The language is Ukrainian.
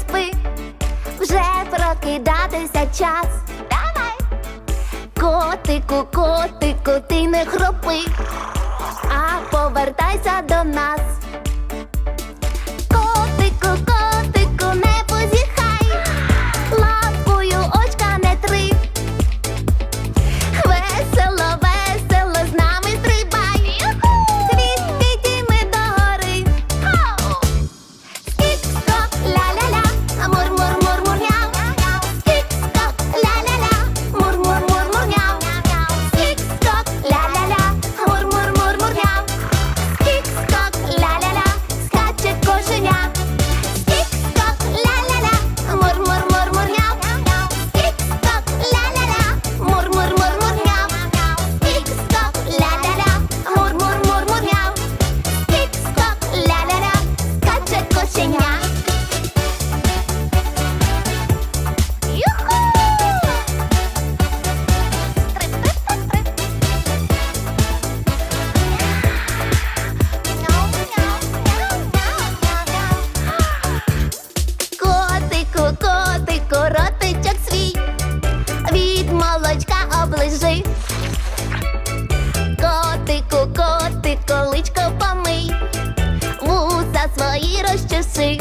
спи, вже прокидатися час. Давай, котику, котику, ти не хропи, а повертайся до нас. мої розчаси.